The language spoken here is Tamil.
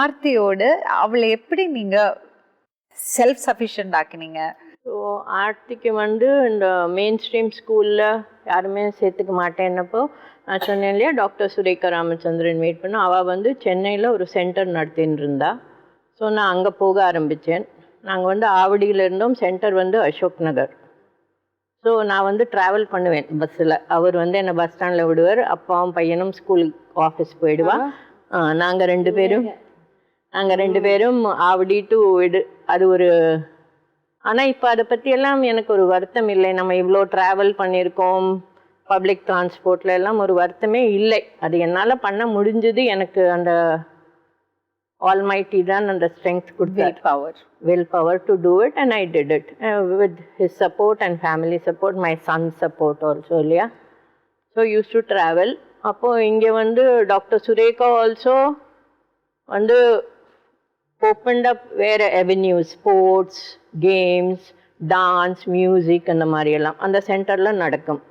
ஆர்த்தியோடு அவளை எப்படி நீங்க செல்ஃப் சஃபிஷியன்ட் ஆக்குனீங்க? ஸோ ஆர்த்திக்கு வந்து இந்த மெயின் ஸ்ட்ரீம் ஸ்கூலில் யாருமே சேர்த்துக்க மாட்டேன்னப்போ நான் சொன்னேன் இல்லையா டாக்டர் சுரேகா ராமச்சந்திரன் மீட் பண்ண அவள் வந்து சென்னையில் ஒரு சென்டர் நடத்தின்னு இருந்தா ஸோ நான் அங்கே போக ஆரம்பித்தேன் நாங்கள் வந்து ஆவடியில் இருந்தோம். சென்டர் வந்து அசோக் நகர். ஸோ நான் வந்து ட்ராவல் பண்ணுவேன் பஸ்ஸில் அவர் வந்து என்னை பஸ் ஸ்டாண்டில் விடுவார். அப்பாவும் பையனும் ஸ்கூல் ஆஃபீஸ் போயிடுவா. நாங்கள் ரெண்டு பேரும் நாங்கள் ரெண்டு பேரும் ஆவடி டு விடு அது ஒரு ஆனால் இப்போ அதை பற்றியெல்லாம் எனக்கு ஒரு வருத்தம் இல்லை. நம்ம இவ்வளோ ட்ராவல் பண்ணியிருக்கோம். பப்ளிக் டிரான்ஸ்போர்ட்ல எல்லாம் ஒரு வருத்தமே இல்லை. அது என்னால் பண்ண முடிஞ்சது எனக்கு அந்த ஆல்மைட்டி தான் அந்த ஸ்ட்ரென்த் கொடுத்தாரு. Power willpower to do it and I did it. Uh, with his support and family support, my son's support also, இல்லையா? ஸோ யூஸ் டு ட்ராவல் அப்போது இங்கே வந்து டாக்டர் சுரேகா ஆல்சோ வந்து ஓப்பன்ட் அப் வேறு avenues sports games dance music அந்த மாதிரியெல்லாம் அந்த சென்டரில் நடக்கும்.